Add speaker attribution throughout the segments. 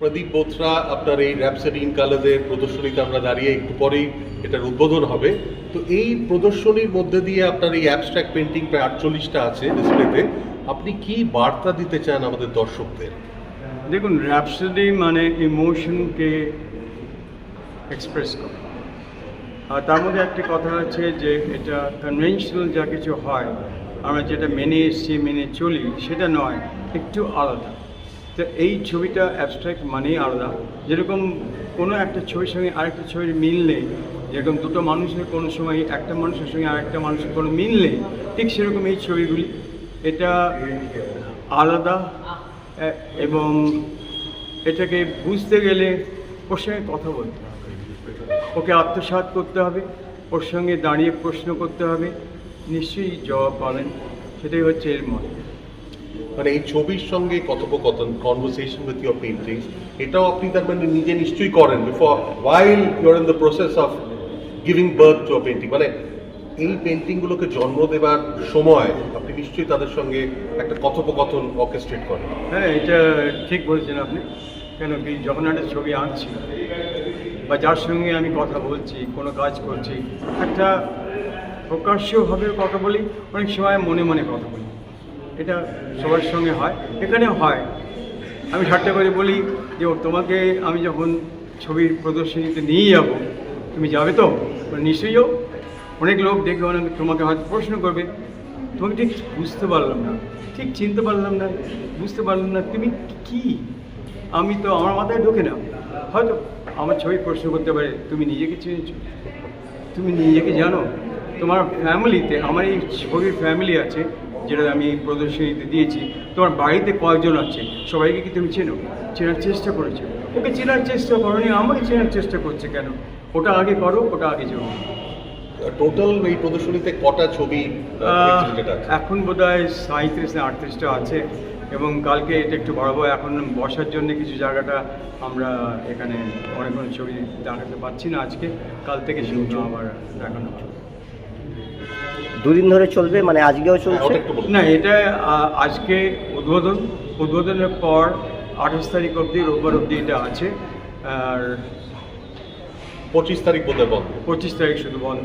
Speaker 1: প্রদীপ বোথরা, আপনার এই র্যাপসারি ইন কালারের প্রদর্শনীতে আমরা দাঁড়িয়ে একটু পরেই এটার উদ্বোধন হবে। তো এই প্রদর্শনীর মধ্যে দিয়ে আপনার এই অ্যাবস্ট্রাক্ট পেন্টিং প্রায় আটচল্লিশটা আছে ডিসপ্লেতে আপনি কি বার্তা দিতে চান আমাদের দর্শকদের?
Speaker 2: দেখুন র্যাপসডি মানে ইমোশনকে এক্সপ্রেস করা। আর তার মধ্যে একটি কথা আছে যে এটা কনভেনশনাল যা কিছু হয়, আমরা যেটা মেনে এসছি, মেনে চলি, সেটা নয়, একটু আলাদা। তো এই ছবিটা অ্যাবস্ট্রাক্ট মানেই আলাদা। যেরকম কোনো একটা ছবির সঙ্গে আরেকটা ছবির মিল নেই, যেরকম দুটো মানুষের কোনো সময় একটা মানুষের সঙ্গে আরেকটা মানুষের কোনো মিল নেই, ঠিক সেরকম এই ছবিগুলি। এটা আলাদা এবং এটাকে বুঝতে গেলে ওর সঙ্গে কথা বলতে হবে। ওকে আত্মসাৎ করতে হবে, ওর সঙ্গে দাঁড়িয়ে প্রশ্ন করতে হবে, নিশ্চয়ই জবাব পাবেন। সেটাই হচ্ছে এর মত।
Speaker 1: মানে এই ছবির সঙ্গে কথোপকথন কনভারসেশন উইথ ইউর পেন্টিং এটাও আপনি তার মানে নিজে নিশ্চয়ই করেন before while your in the process of giving birth to painting মানে এই পেন্টিংগুলোকে জন্ম দেবার সময় আপনি নিশ্চয়ই তাদের সঙ্গে একটা কথোপকথন অর্কেস্ট্রেট করেন।
Speaker 2: হ্যাঁ এটা ঠিক বলেছেন আপনি। কেন কি যখন একটা ছবি আঁকছি বা যার সঙ্গে আমি কথা বলছি, কোনো কাজ করছি, একটা প্রকাশ্যভাবে কথা বলি, অনেক সময় মনে মনে কথা বলি। এটা সবার সঙ্গে হয়, এখানেও হয়। আমি ঠাট্টা করে বলি যে তোমাকে আমি যখন ছবির প্রদর্শনীতে নিয়ে যাব, তুমি যাবে তো? নিশ্চয়ই যাও অনেক লোক দেখবে অনেক তোমাকে হয়তো প্রশ্ন করবে, তোমাকে ঠিক বুঝতে পারলাম না, ঠিক চিনতে পারলাম না, বুঝতে পারলাম না, তুমি কি? আমি তো আমার মাথায় ঢোকে না। হয়তো আমার ছবি প্রশ্ন করতে পারে, তুমি নিজেকে চিনেছ? তুমি নিজেকে জানো? তোমার ফ্যামিলিতে আমার এই ছবির ফ্যামিলি আছে যেটা আমি প্রদর্শনীতে দিয়েছি। তোমার বাড়িতে কয়জন আছে? সবাইকে কি তুমি চেনো? চেনার চেষ্টা করেছ। ওকে চেনার চেষ্টা করনি আমাকে চেনার চেষ্টা করছে কেন? ওটা আগে করো ওটা আগে যাও।
Speaker 1: টোটাল এই প্রদর্শনীতে কটা ছবি
Speaker 2: এখন বোধ হয় সাঁত্রিশ না আটত্রিশটা আছে এবং কালকে এটা একটু বাড়াবো। এখন বসার জন্য কিছু জায়গাটা আমরা এখানে অনেক অনেক ছবি দেখাতে পাচ্ছি না আজকে। কাল থেকে শুরু আবার দেখানো
Speaker 3: দুদিন ধরে চলবে মানে আজকেও
Speaker 1: হ্যাঁ,
Speaker 3: চলছে।
Speaker 2: না এটা আজকে উদ্বোধন উদ্বোধনের পর আঠাশ তারিখ অবধি রোববার অবধি এটা আছে। আর
Speaker 1: পঁচিশ তারিখ বোধহয় বন্ধ।
Speaker 2: পঁচিশ তারিখ শুধু বন্ধ।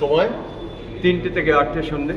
Speaker 1: সময়?
Speaker 2: তিনটে থেকে আটটে সন্ধে